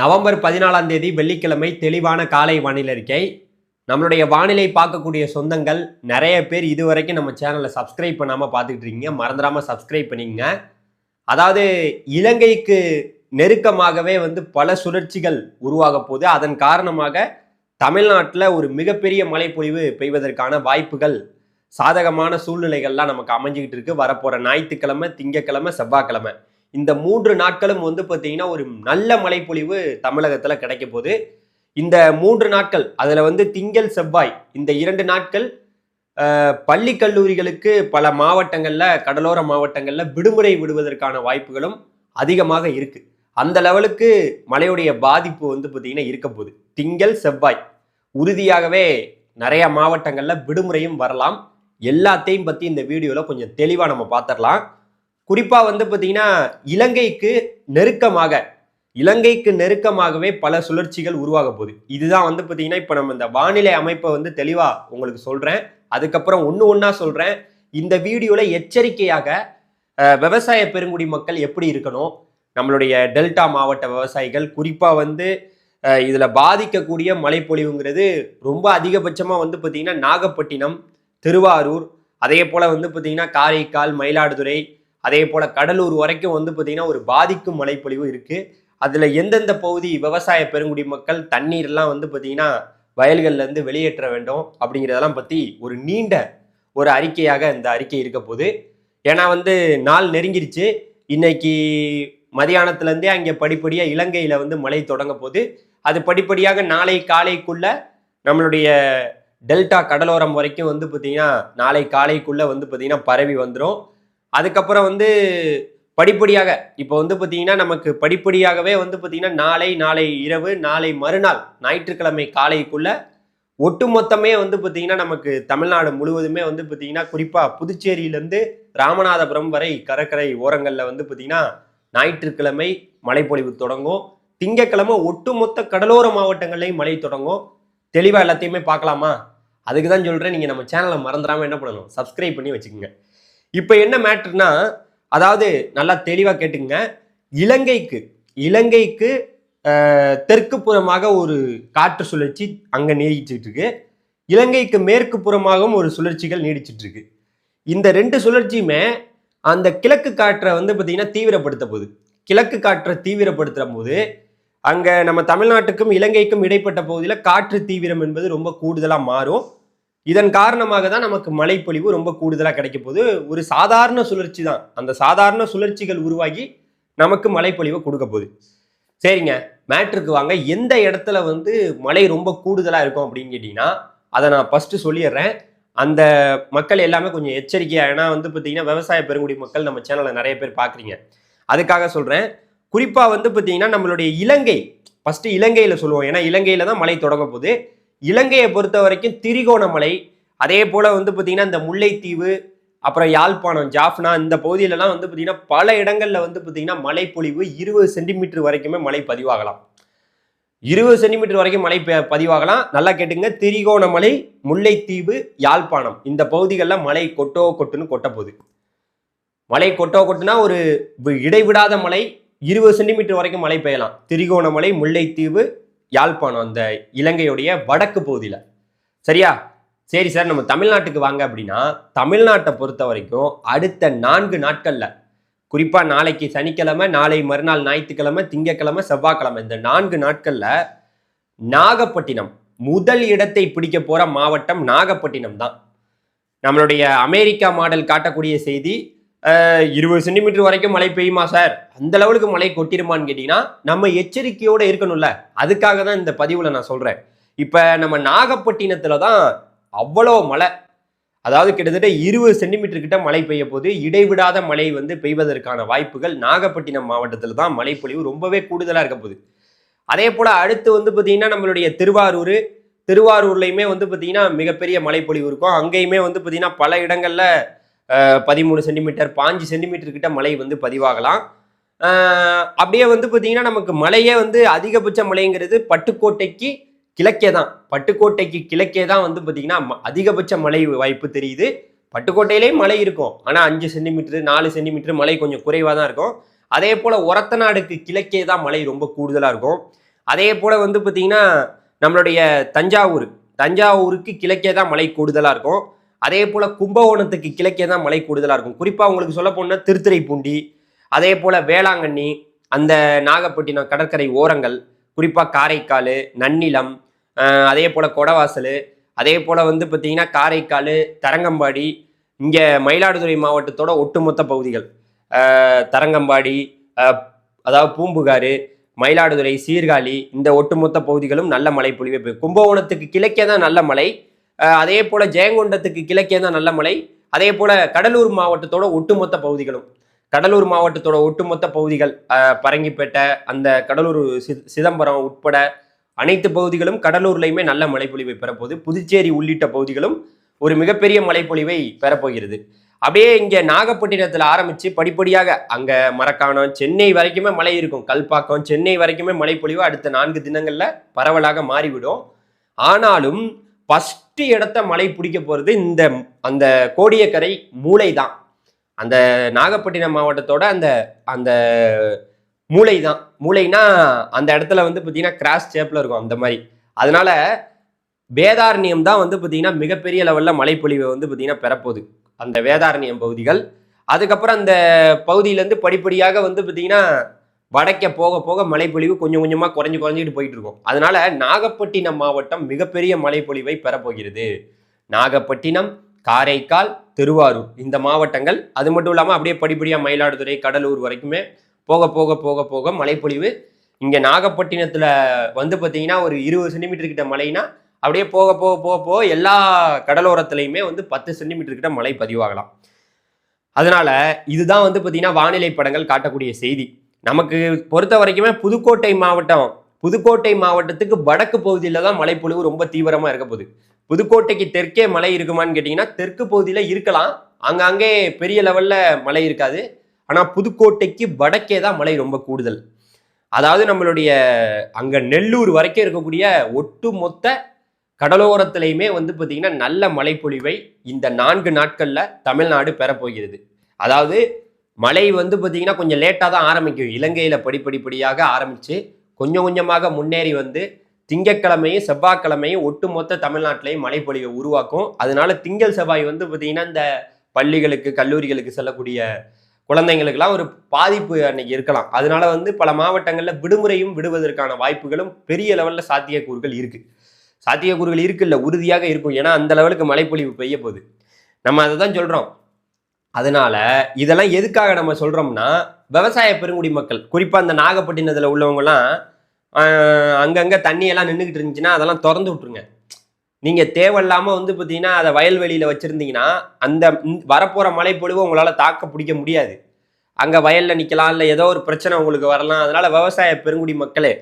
November பதினாலாம் தேதி வெள்ளிக்கிழமை தெளிவான காலை வானிலை அறிக்கை. நம்மளுடைய வானிலை பார்க்கக்கூடிய சொந்தங்கள் நிறைய பேர் இதுவரைக்கும் நம்ம சேனலை சப்ஸ்கிரைப் பண்ணாமல் பார்த்துக்கிட்டு இருக்கீங்க. மறந்துடாமல் சப்ஸ்கிரைப் பண்ணிங்க அதாவது இலங்கைக்கு நெருக்கமாகவே வந்து பல சுழற்சிகள் உருவாக போகுது. அதன் காரணமாக தமிழ்நாட்டில் ஒரு மிகப்பெரிய மழைப்பொழிவு பெய்வதற்கான வாய்ப்புகள் சாதகமான சூழ்நிலைகள்லாம் நமக்கு அமைஞ்சிக்கிட்டு இருக்கு. வரப்போகிற ஞாயிற்றுக்கிழமை திங்கக்கிழமை செவ்வாய்க்கிழமை. இந்த மூன்று நாட்களும் வந்து பார்த்தீங்கன்னா ஒரு நல்ல மழைப்பொழிவு தமிழகத்தில் கிடைக்க போகுது. இந்த மூன்று நாட்கள் அதில் வந்து திங்கள் செவ்வாய் இந்த இரண்டு நாட்கள் பள்ளி கல்லூரிகளுக்கு பல மாவட்டங்களில் கடலோர மாவட்டங்களில் விடுமுறை விடுவதற்கான வாய்ப்புகளும் அதிகமாக இருக்குது அந்த லெவலுக்கு மழையுடைய பாதிப்பு வந்து பார்த்தீங்கன்னா இருக்க போகுது. திங்கள் செவ்வாய் உறுதியாகவே நிறைய மாவட்டங்களில் விடுமுறையும் வரலாம். எல்லாத்தையும் பற்றி இந்த வீடியோவில் கொஞ்சம் தெளிவாக நம்ம பார்த்துடலாம் குறிப்பாக வந்து பார்த்தீங்கன்னா இலங்கைக்கு நெருக்கமாக இலங்கைக்கு நெருக்கமாகவே பல சுழற்சிகள் உருவாக போகுது. இதுதான் வந்து பார்த்தீங்கன்னா இப்போ நம்ம இந்த வானிலை அமைப்பை வந்து தெளிவாக உங்களுக்கு சொல்கிறேன் அதுக்கப்புறம் ஒன்று ஒன்றா சொல்கிறேன் இந்த வீடியோவில் எச்சரிக்கையாக விவசாய பெருங்குடி மக்கள் எப்படி இருக்கணும்? நம்மளுடைய டெல்டா மாவட்ட விவசாயிகள் குறிப்பாக வந்து இதில் பாதிக்கக்கூடிய மழைப்பொழிவுங்கிறது ரொம்ப அதிகபட்சமாக வந்து பார்த்திங்கன்னா நாகப்பட்டினம் திருவாரூர் அதே போல் வந்து பார்த்திங்கன்னா காரைக்கால் மயிலாடுதுறை அதே போல் கடலூர் வரைக்கும் வந்து பார்த்திங்கன்னா ஒரு பாதிக்கும் மழைப்பொழிவு இருக்குது அதில் எந்தெந்த பகுதி விவசாய பெருங்குடி மக்கள் தண்ணீர்லாம் வந்து பார்த்தீங்கன்னா வயல்கள்லேருந்து வெளியேற்ற வேண்டும் அப்படிங்கிறதெல்லாம் பற்றி ஒரு நீண்ட ஒரு அறிக்கையாக இந்த அறிக்கை இருக்க போது ஏன்னா வந்து நாள் நெருங்கிருச்சு. இன்னைக்கு மதியானத்துலேருந்தே அங்கே படிப்படியாக இலங்கையில் வந்து மழை தொடங்க போது அது படிப்படியாக நாளை காலைக்குள்ள நம்மளுடைய டெல்டா கடலோரம் வரைக்கும் வந்து பார்த்திங்கன்னா நாளை காலைக்குள்ளே வந்து பார்த்தீங்கன்னா பரவி வந்துடும் அதுக்கப்புறம் வந்து படிப்படியாக இப்போ வந்து பார்த்தீங்கன்னா நமக்கு படிப்படியாகவே வந்து பார்த்தீங்கன்னா நாளை நாளை இரவு நாளை மறுநாள் ஞாயிற்றுக்கிழமை காலைக்குள்ள ஒட்டுமொத்தமே வந்து பார்த்தீங்கன்னா நமக்கு தமிழ்நாடு முழுவதுமே வந்து பார்த்தீங்கன்னா குறிப்பாக புதுச்சேரியிலேருந்து ராமநாதபுரம் வரை கடற்கரை ஓரங்களில் வந்து பார்த்தீங்கன்னா ஞாயிற்றுக்கிழமை மழைப்பொழிவு தொடங்கும். திங்கக்கிழமை ஒட்டுமொத்த கடலோர மாவட்டங்கள்லையும் மழை தொடங்கும். தெளிவாக எல்லாத்தையுமே பார்க்கலாமா? அதுக்கு தான் சொல்கிறேன் நீங்கள் நம்ம சேனலை மறந்துடாமல் என்ன பண்ணணும்? சப்ஸ்கிரைப் பண்ணி வச்சுக்கோங்க. இப்போ என்ன மேட்ருனா அதாவது நல்லா தெளிவாக கேட்டுங்க இலங்கைக்கு இலங்கைக்கு தெற்கு புறமாக ஒரு காற்று சுழற்சி அங்கே நீடிச்சிட்டு இருக்கு இலங்கைக்கு மேற்கு புறமாகவும் ஒரு சுழற்சிகள் நீடிச்சிட்டு இருக்கு இந்த ரெண்டு சுழற்சியுமே அந்த கிழக்கு காற்றை வந்து பார்த்தீங்கன்னா தீவிரப்படுத்த போகுது. கிழக்கு காற்றை தீவிரப்படுத்துகிற போது அங்கே நம்ம தமிழ்நாட்டுக்கும் இலங்கைக்கும் இடைப்பட்ட பகுதியில் காற்று தீவிரம் என்பது ரொம்ப கூடுதலாக மாறும். இதன் காரணமாக தான் நமக்கு மழைப்பொழிவு ரொம்ப கூடுதலாக கிடைக்க போது ஒரு சாதாரண சுழற்சி தான் அந்த சாதாரண சுழற்சிகள் உருவாகி நமக்கு மழைப்பொழிவை கொடுக்க போகுது. சரிங்க. மேட்ருக்கு வாங்க. எந்த இடத்துல வந்து மழை ரொம்ப கூடுதலாக இருக்கும் அப்படின்னு கேட்டிங்கன்னா அதை நான் ஃபஸ்ட்டு சொல்லிடுறேன். அந்த மக்கள் எல்லாமே கொஞ்சம் எச்சரிக்கையாக ஏன்னா வந்து பார்த்தீங்கன்னா விவசாய பெருங்குடி மக்கள் நம்ம சேனலில் நிறைய பேர் பார்க்குறீங்க. அதுக்காக சொல்கிறேன் குறிப்பாக வந்து பார்த்தீங்கன்னா நம்மளுடைய இலங்கை ஃபஸ்ட்டு இலங்கையில் சொல்லுவோம். ஏன்னா இலங்கையில் தான் மழை தொடங்க போகுது. இலங்கையை பொறுத்த வரைக்கும் திரிகோணமலை அதே போல் வந்து பார்த்தீங்கன்னா இந்த முல்லைத்தீவு அப்புறம் யாழ்ப்பாணம் ஜாஃப்னா இந்த பகுதியிலலாம் வந்து பார்த்தீங்கன்னா பல இடங்களில் வந்து பார்த்தீங்கன்னா மழைப்பொழிவு இருபது சென்டிமீட்டர் வரைக்குமே மழை பதிவாகலாம். இருபது சென்டிமீட்டர் வரைக்கும் மழை பெ- பதிவாகலாம். நல்லா கேட்டுங்க திரிகோணமலை முல்லைத்தீவு யாழ்ப்பாணம் இந்த பகுதிகளில் மழை கொட்டோ கொட்டுன்னு கொட்ட போகுது. மழை கொட்டோ கொட்டுனா ஒரு வி- இடைவிடாத மழை இருபது சென்டிமீட்டர் வரைக்கும் மழை பெய்யலாம். திரிகோணமலை முல்லைத்தீவு யாழ்ப்பாணம் அந்த இலங்கையுடைய வடக்கு பகுதியில். சரியா? சரி சார் நம்ம தமிழ்நாட்டுக்கு வாங்க அப்படின்னா தமிழ்நாட்டை பொறுத்த வரைக்கும் அடுத்த நான்கு நாட்களில் குறிப்பாக நாளைக்கு சனிக்கிழமை நாளை மறுநாள் ஞாயிற்றுக்கிழமை திங்கக்கிழமை செவ்வாய்க்கிழமை இந்த நான்கு நாட்களில் நாகப்பட்டினம் முதல் இடத்தை பிடிக்க போகிற மாவட்டம் நாகப்பட்டினம் தான். நம்மளுடைய அமெரிக்கா மாடல் காட்டக்கூடிய செய்தி இருபது சென்டிமீட்டர் வரைக்கும் மழை பெய்யுமா சார் அந்த லெவலுக்கு மழை கொட்டிருமான்னு கேட்டீங்கன்னா நம்ம எச்சரிக்கையோடு இருக்கணும்ல. அதுக்காக தான் இந்த பதிவில் நான் சொல்கிறேன் இப்போ நம்ம நாகப்பட்டினத்தில் தான் அவ்வளோ மழை. அதாவது கிட்டத்தட்ட இருபது சென்டிமீட்டர் கிட்ட மழை பெய்ய போது இடைவிடாத மழை வந்து பெய்வதற்கான வாய்ப்புகள் நாகப்பட்டினம் மாவட்டத்தில் தான் மழைப்பொழிவு ரொம்பவே கூடுதலாக இருக்க போகுது. அதே போல் அடுத்து வந்து பார்த்தீங்கன்னா நம்மளுடைய திருவாரூர். திருவாரூர்லையுமே வந்து பார்த்திங்கன்னா மிகப்பெரிய மழைப்பொழிவு இருக்கும். அங்கேயுமே வந்து பார்த்தீங்கன்னா பல இடங்களில் பதிமூணு சென்டிமீட்டர் பாஞ்சு சென்டிமீட்டர் கிட்ட மழை வந்து பதிவாகலாம். அப்படியே வந்து பார்த்தீங்கன்னா நமக்கு மழையே வந்து அதிகபட்ச மழைங்கிறது பட்டுக்கோட்டைக்கு கிழக்கே தான். பட்டுக்கோட்டைக்கு கிழக்கே தான் வந்து பார்த்தீங்கன்னா ம- அதிகபட்ச மழை வாய்ப்பு தெரியுது. பட்டுக்கோட்டையிலேயும் மழை இருக்கும். ஆனால் அஞ்சு சென்டிமீட்டர் நாலு சென்டிமீட்டர் மழை கொஞ்சம் குறைவாக தான் இருக்கும். அதே போல் ஒரத்தநாடுக்கு கிழக்கே தான் மழை ரொம்ப கூடுதலாக இருக்கும். அதே போல் வந்து பார்த்திங்கன்னா நம்மளுடைய தஞ்சாவூர் தஞ்சாவூருக்கு கிழக்கே தான் மழை கூடுதலாக இருக்கும். அதே போல் கும்பகோணத்துக்கு கிழக்கே தான் மழை கூடுதலாக இருக்கும். குறிப்பாக உங்களுக்கு சொல்ல போனால் திருத்துறைப்பூண்டி அதே போல் வேளாங்கண்ணி அந்த நாகப்பட்டினம் கடற்கரை ஓரங்கள் குறிப்பாக காரைக்கால் நன்னிலம் அதே போல் கொடவாசல் அதே போல் வந்து பார்த்தீங்கன்னா காரைக்கால் தரங்கம்பாடி இங்கே மயிலாடுதுறை மாவட்டத்தோட ஒட்டுமொத்த பகுதிகள். தரங்கம்பாடி அதாவது பூம்புகார் மயிலாடுதுறை சீர்காழி இந்த ஒட்டுமொத்த பகுதிகளும் நல்ல மழை பொழிவை கும்பகோணத்துக்கு கிழக்கே தான் நல்ல மழை அதே போல ஜெயங்கொண்டத்துக்கு கிழக்கே தான் நல்ல மழை அதே போல கடலூர் மாவட்டத்தோட ஒட்டுமொத்த பகுதிகளும். கடலூர் மாவட்டத்தோட ஒட்டுமொத்த பகுதிகள் பரங்கிப்பேட்டை அந்த கடலூர் சிதம்பரம் உட்பட அனைத்து பகுதிகளும் கடலூர்லையுமே நல்ல மழைப்பொழிவை பெறப்போகுது. புதுச்சேரி உள்ளிட்ட பகுதிகளும் ஒரு மிகப்பெரிய மழைப்பொழிவை பெறப்போகிறது. அப்படியே இங்கே நாகப்பட்டினத்தில் ஆரம்பித்து படிப்படியாக அங்கே மரக்காணம் சென்னை வரைக்குமே மழை இருக்கும். கல்பாக்கம் சென்னை வரைக்குமே மழைப்பொழிவு அடுத்த நான்கு தினங்களில் பரவலாக மாறிவிடும். ஆனாலும் ஃபஸ்ட்டு இடத்த மலை பிடிக்க போகிறது இந்த அந்த கோடியக்கரை மூளை தான் அந்த நாகப்பட்டினம் மாவட்டத்தோட அந்த அந்த மூளை தான் மூளைனா அந்த இடத்துல வந்து பார்த்தீங்கன்னா கிராஸ் ஷேப்பில் இருக்கும் அந்த மாதிரி. அதனால வேதாரண்யம் தான் வந்து பார்த்தீங்கன்னா மிகப்பெரிய லெவலில் மழைப்பொழிவை வந்து பார்த்தீங்கன்னா பெறப்போகுது. அந்த வேதாரண்யம் பகுதிகள். அதுக்கப்புறம் அந்த பகுதியிலேருந்து படிப்படியாக வந்து பார்த்தீங்கன்னா வடக்கே போக போக மழைப்பொழிவு கொஞ்சம் கொஞ்சமாக குறைஞ்சு குறைஞ்சிட்டு போயிட்டு இருக்கும் அதனால நாகப்பட்டினம் மாவட்டம் மிகப்பெரிய மழைப்பொழிவை பெறப்போகிறது. நாகப்பட்டினம் காரைக்கால் திருவாரூர் இந்த மாவட்டங்கள். அது மட்டும் இல்லாமல் அப்படியே படிப்படியாக மயிலாடுதுறை கடலூர் வரைக்குமே போக போக போக போக மழைப்பொழிவு. இங்கே நாகப்பட்டினத்தில் வந்து பார்த்தீங்கன்னா ஒரு இருபது சென்டிமீட்டர் கிட்ட மழைனா அப்படியே போக போக போக போக எல்லா கடலோரத்துலையுமே வந்து பத்து சென்டிமீட்டர் கிட்ட மழை பதிவாகலாம். அதனால இதுதான் வந்து பார்த்தீங்கன்னா வானிலை படங்கள் காட்டக்கூடிய செய்தி. நமக்கு பொறுத்த வரைக்குமே புதுக்கோட்டை மாவட்டம் புதுக்கோட்டை மாவட்டத்துக்கு வடக்கு பகுதியில் தான் மழைப்பொழிவு ரொம்ப தீவிரமாக இருக்க போகுது. புதுக்கோட்டைக்கு தெற்கே மழை இருக்குமான்னு கேட்டிங்கன்னா தெற்கு பகுதியில் இருக்கலாம். அங்கங்கே பெரிய லெவலில் மழை இருக்காது. ஆனால் புதுக்கோட்டைக்கு வடக்கே தான் மழை ரொம்ப கூடுதல். அதாவது நம்மளுடைய அங்கே நெல்லூர் வரைக்கும் இருக்கக்கூடிய ஒட்டு மொத்த கடலோரத்திலையுமே வந்து பார்த்திங்கன்னா நல்ல மழைப்பொழிவை இந்த நான்கு நாட்களில் தமிழ்நாடு பெறப்போகிறது. அதாவது மழை வந்து பார்த்தீங்கன்னா கொஞ்சம் லேட்டாக தான் ஆரம்பிக்கும். இலங்கையில் படிப்படிப்படியாக ஆரம்பித்து கொஞ்சம் கொஞ்சமாக முன்னேறி வந்து திங்கக்கிழமையும் செவ்வாய்க்கிழமையும் ஒட்டுமொத்த தமிழ்நாட்டிலையும் மழைப்பொழிவை உருவாக்கும். அதனால திங்கள் செவ்வாய் வந்து பார்த்தீங்கன்னா இந்த பள்ளிகளுக்கு கல்லூரிகளுக்கு செல்லக்கூடிய குழந்தைங்களுக்கெல்லாம் ஒரு பாதிப்பு அன்னைக்கு இருக்கலாம். அதனால வந்து பல மாவட்டங்களில் விடுமுறையும் விடுவதற்கான வாய்ப்புகளும் பெரிய லெவலில் சாத்தியக்கூறுகள் இருக்குது சாத்தியக்கூறுகள் இருக்குல்ல உறுதியாக இருக்கும். ஏன்னா அந்த லெவலுக்கு மழைப்பொழிவு பெய்ய போகுது. நம்ம அதை தான் சொல்கிறோம் அதனால இதெல்லாம் எதுக்காக நம்ம சொல்றோம்னா விவசாய பெருங்குடி மக்கள் குறிப்பா அந்த நாகப்பட்டினத்துல உள்ளவங்கலாம் அங்கங்கே தண்ணியெல்லாம் நின்றுக்கிட்டு இருந்துச்சுன்னா அதெல்லாம் திறந்து விட்டுருங்க. நீங்க தேவையில்லாம வந்து பார்த்தீங்கன்னா அதை வயல்வெளியில வச்சிருந்தீங்கன்னா அந்த வரப்போகிற வரப்போற மழைப்பொழிவை உங்களால தாக்க பிடிக்க முடியாது. அங்க வயல்ல நிக்கலாம் இல்ல ஏதோ ஒரு பிரச்சனை உங்களுக்கு வரலாம். அதனால விவசாய பெருங்குடி மக்களே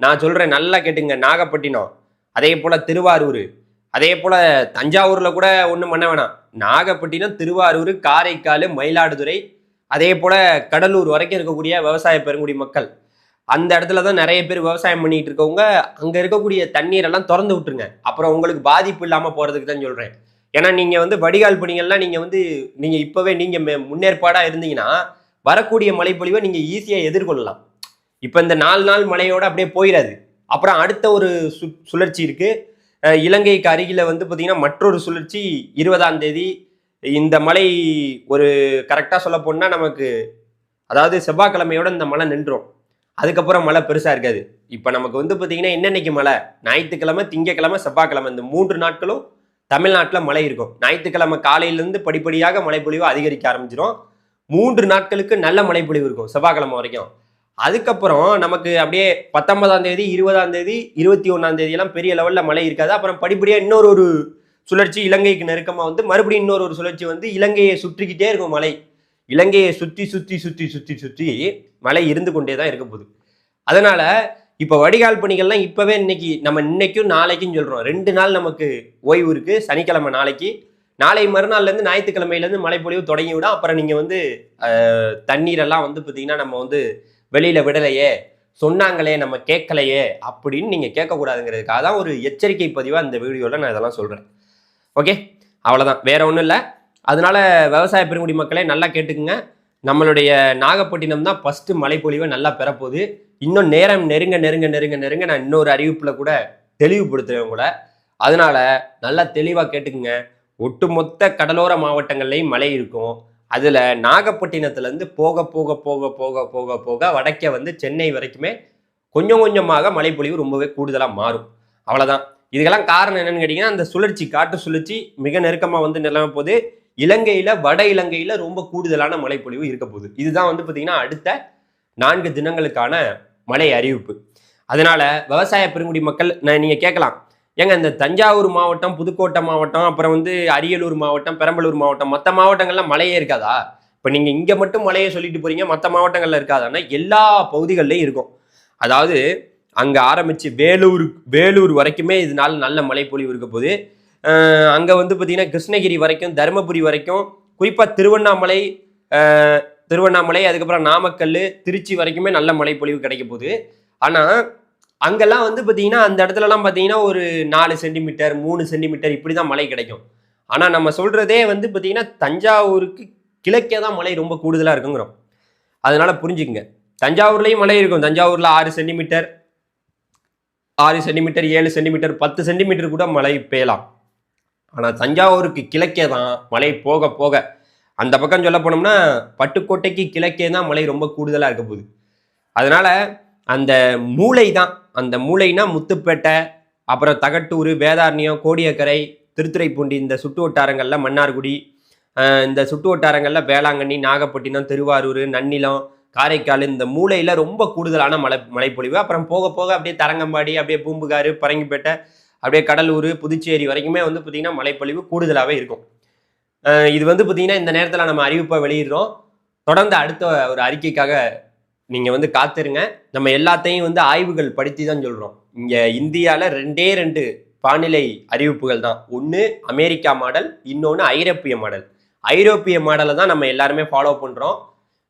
நான் சொல்றேன் நல்லா கேட்டுங்க. நாகப்பட்டினம் அதே போல திருவாரூர் அதே போல தஞ்சாவூர்ல கூட ஒன்றும் பண்ண வேணாம். நாகப்பட்டினம் திருவாரூர் காரைக்கால் மயிலாடுதுறை அதே போல் கடலூர் வரைக்கும் இருக்கக்கூடிய விவசாய பெருங்குடி மக்கள். அந்த இடத்துல தான் நிறைய பேர் விவசாயம் பண்ணிட்டு இருக்கவங்க. அங்கே இருக்கக்கூடிய தண்ணீரெல்லாம் திறந்து விட்டுருங்க. அப்புறம் உங்களுக்கு பாதிப்பு இல்லாமல் போகிறதுக்கு தான் சொல்கிறேன் ஏன்னா நீங்கள் வந்து வடிகால் பணிகள்லாம் நீங்கள் வந்து நீங்கள் இப்போவே நீங்கள் மே- இருந்தீங்கன்னா வரக்கூடிய மழைப்பொழிவை நீங்கள் ஈஸியாக எதிர்கொள்ளலாம். இப்போ இந்த நாலு நாள் மழையோடு அப்படியே போயிடாது. அப்புறம் அடுத்த ஒரு சு சுழற்சி இருக்கு. இலங்கைக்கு அருகில வந்து பார்த்தீங்கன்னா மற்றொரு சுழற்சி இருபதாம் தேதி. இந்த மழை ஒரு கரெக்டாக சொல்ல போனால் நமக்கு அதாவது செவ்வாய்க்கிழமையோட இந்த மழை நின்றோம். அதுக்கப்புறம் மழை பெருசாக இருக்காது. இப்போ நமக்கு வந்து பார்த்தீங்கன்னா என்னன்னைக்கு மழை. ஞாயிற்றுக்கிழமை திங்கக்கிழமை செவ்வாய்க்கிழமை இந்த மூன்று நாட்களும் தமிழ்நாட்டில் மழை இருக்கும். ஞாயிற்றுக்கிழமை காலையிலேருந்து படிப்படியாக மழைப்பொழிவு அதிகரிக்க ஆரம்பிச்சிடும் மூன்று நாட்களுக்கு நல்ல மழைப்பொழிவு இருக்கும் செவ்வாய்க்கிழமை வரைக்கும். அதுக்கப்புறம் நமக்கு அப்படியே பத்தொன்பதாம் தேதி இருபதாம் தேதி இருபத்தி ஒன்றாம் தேதியெல்லாம் பெரிய லெவலில் மழை இருக்காது. அப்புறம் படிப்படியாக இன்னொரு ஒரு சுழற்சி இலங்கைக்கு நெருக்கமாக வந்து மறுபடியும் இன்னொரு ஒரு சுழற்சி வந்து இலங்கையை சுற்றிக்கிட்டே இருக்கும் மழை. இலங்கையை சுற்றி சுற்றி சுற்றி சுற்றி சுற்றி மழை இருந்து கொண்டே தான் இருக்க போகுது. அதனால் இப்போ வடிகால் பணிகள்லாம் இப்போவே இன்னைக்கு நம்ம இன்னைக்கும் நாளைக்கும் சொல்கிறோம் ரெண்டு நாள் நமக்கு ஓய்வு இருக்குது சனிக்கிழமை நாளைக்கு. நாளை மறுநாள்லேருந்து ஞாயிற்றுக்கிழமையிலேருந்து மழைப்பொழிவு தொடங்கி விடும். அப்புறம் நீங்கள் வந்து தண்ணீரெல்லாம் வந்து பார்த்தீங்கன்னா நம்ம வந்து வெளியில் விடலையே சொன்னாங்களே நம்ம கேட்கலையே அப்படின்னு நீங்கள் கேட்கக்கூடாதுங்கிறதுக்காக தான் ஒரு எச்சரிக்கை பதிவாக இந்த வீடியோவில் நான் இதெல்லாம் சொல்கிறேன் ஓகே? அவ்வளோதான் வேற ஒன்றும் இல்லை. அதனால விவசாய பெருங்குடி மக்களே நல்லா கேட்டுக்குங்க. நம்மளுடைய நாகப்பட்டினம் தான் ஃபஸ்ட்டு மழைப்பொழிவை நல்லா பெறப்போகுது. இன்னும் நேரம் நெருங்க நெருங்க நெருங்க நெருங்க நான் இன்னொரு அறிவிப்பில் கூட தெளிவுபடுத்துவேன் கூட அதனால நல்லா தெளிவாக கேட்டுக்குங்க. ஒட்டுமொத்த கடலோர மாவட்டங்கள்லையும் மழை இருக்கும். அதில் நாகப்பட்டினத்துலேருந்து போக போக போக போக போக போக வடக்கே வந்து சென்னை வரைக்குமே கொஞ்சம் கொஞ்சமாக மழைப்பொழிவு ரொம்பவே கூடுதலாக மாறும். அவ்வளோதான் இதுக்கெல்லாம் காரணம் என்னன்னு கேட்டிங்கன்னா அந்த சுழற்சி காற்று சுழற்சி மிக நெருக்கமாக வந்து நிலவ போது இலங்கையில் வட இலங்கையில் ரொம்ப கூடுதலான மழைப்பொழிவு இருக்க போகுது. இதுதான் வந்து பார்த்திங்கன்னா அடுத்த நான்கு தினங்களுக்கான மழை அறிவிப்பு. அதனால் விவசாய பெருங்குடி மக்கள் நான் நீங்கள் கேட்கலாம். ஏங்க இந்த தஞ்சாவூர் மாவட்டம் புதுக்கோட்டை மாவட்டம் அப்புறம் வந்து அரியலூர் மாவட்டம் பெரம்பலூர் மாவட்டம் மற்ற மாவட்டங்கள்லாம் மழையே இருக்காதா? இப்போ நீங்கள் இங்கே மட்டும் மழையை சொல்லிட்டு போறீங்க மற்ற மாவட்டங்களில் இருக்காதான்னா எல்லா பகுதிகள்லையும் இருக்கும். அதாவது அங்கே ஆரம்பித்து வேலூர் வேலூர் வரைக்குமே இதனால நல்ல மழைப்பொழிவு இருக்க போது அங்கே வந்து பார்த்தீங்கன்னா கிருஷ்ணகிரி வரைக்கும் தருமபுரி வரைக்கும் குறிப்பாக திருவண்ணாமலை திருவண்ணாமலை அதுக்கப்புறம் நாமக்கல் திருச்சி வரைக்குமே நல்ல மழைப்பொழிவு கிடைக்க போகுது. ஆனால் அங்கெல்லாம் வந்து பார்த்தீங்கன்னா அந்த இடத்துலலாம் பார்த்தீங்கன்னா ஒரு நாலு சென்டிமீட்டர் மூணு சென்டிமீட்டர் இப்படி தான் மழை கிடைக்கும். ஆனால் நம்ம சொல்கிறதே வந்து பார்த்தீங்கன்னா தஞ்சாவூருக்கு கிழக்கே தான் மழை ரொம்ப கூடுதலாக இருக்குங்கிறோம். அதனால் புரிஞ்சுக்குங்க. தஞ்சாவூர்லேயும் மழை இருக்கும். தஞ்சாவூரில் ஆறு சென்டிமீட்டர் ஆறு சென்டிமீட்டர் ஏழு சென்டிமீட்டர் பத்து சென்டிமீட்டர் கூட மழை பெய்யலாம். ஆனால் தஞ்சாவூருக்கு கிழக்கே தான் மழை போக போக அந்த பக்கம் சொல்ல போனோம்னா பட்டுக்கோட்டைக்கு கிழக்கே தான் மழை ரொம்ப கூடுதலாக இருக்க போகுது. அதனால் அந்த மூளை தான் அந்த மூளைனா முத்துப்பேட்டை அப்புறம் தகட்டூர் வேதாரண்யம் கோடியக்கரை திருத்துறைப்பூண்டி இந்த சுற்று வட்டாரங்களில் மன்னார்குடி இந்த சுற்று வட்டாரங்களில் வேளாங்கண்ணி நாகப்பட்டினம் திருவாரூர் நன்னிலம் காரைக்கால் இந்த மூலையில் ரொம்ப கூடுதலான மழை மழைப்பொழிவு. அப்புறம் போக போக அப்படியே தரங்கம்பாடி அப்படியே பூம்புகார் பரங்கிப்பேட்டை அப்படியே கடலூர் புதுச்சேரி வரைக்குமே வந்து பார்த்திங்கன்னா மழைப்பொழிவு கூடுதலாகவே இருக்கும். இது வந்து பார்த்திங்கன்னா இந்த நேரத்தில் நம்ம அறிவிப்பை வெளியிடுறோம். தொடர்ந்து அடுத்த ஒரு அறிக்கைக்காக நீங்கள் வந்து காத்துருங்க. நம்ம எல்லாத்தையும் வந்து ஆய்வுகள் படுத்தி தான் சொல்கிறோம் இங்கே இந்தியாவில் ரெண்டே ரெண்டு வானிலை அறிவிப்புகள் தான். ஒன்று அமெரிக்கா மாடல் இன்னொன்று ஐரோப்பிய மாடல். ஐரோப்பிய மாடலை தான் நம்ம எல்லாருமே ஃபாலோ பண்ணுறோம்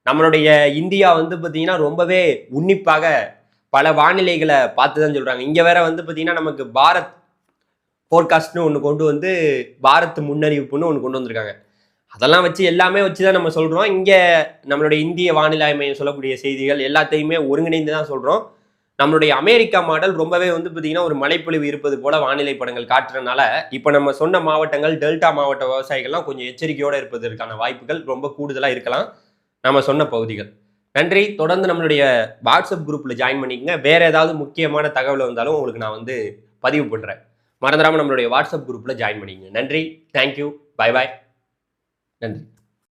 நம்மளுடைய இந்தியா வந்து பார்த்திங்கன்னா ரொம்பவே உன்னிப்பாக பல வானிலைகளை பார்த்து தான் சொல்கிறாங்க இங்கே வேற வந்து பார்த்திங்கன்னா நமக்கு பாரத் ஃபோர்காஸ்ட்னு ஒன்று கொண்டு வந்து பாரத் முன்னறிவிப்புன்னு ஒன்று கொண்டு வந்திருக்காங்க. அதெல்லாம் வச்சு எல்லாமே வச்சு தான் நம்ம சொல்கிறோம் இங்கே நம்மளுடைய இந்திய வானிலை மையம் சொல்லக்கூடிய செய்திகள் எல்லாத்தையுமே ஒருங்கிணைந்து தான் சொல்கிறோம் நம்மளுடைய அமெரிக்கா மாடல் ரொம்பவே வந்து பார்த்தீங்கன்னா ஒரு மழைப்பொழிவு இருப்பது போல வானிலை படங்கள் காட்டுறதுனால இப்போ நம்ம சொன்ன மாவட்டங்கள் டெல்டா மாவட்ட விவசாயிகள்லாம் கொஞ்சம் எச்சரிக்கையோடு இருப்பதற்கான வாய்ப்புகள் ரொம்ப கூடுதலாக இருக்கலாம். நம்ம சொன்ன பகுதிகள். நன்றி. தொடர்ந்து நம்மளுடைய வாட்ஸ்அப் குரூப்பில் ஜாயின் பண்ணிக்கங்க. வேறு ஏதாவது முக்கியமான தகவல் வந்தாலும் உங்களுக்கு நான் வந்து பதிவு பண்ணுறேன் மறந்துடாமல் நம்மளுடைய வாட்ஸ்அப் குரூப்பில் ஜாயின் பண்ணிக்கங்க. நன்றி. தேங்க்யூ பை பாய் நன்றி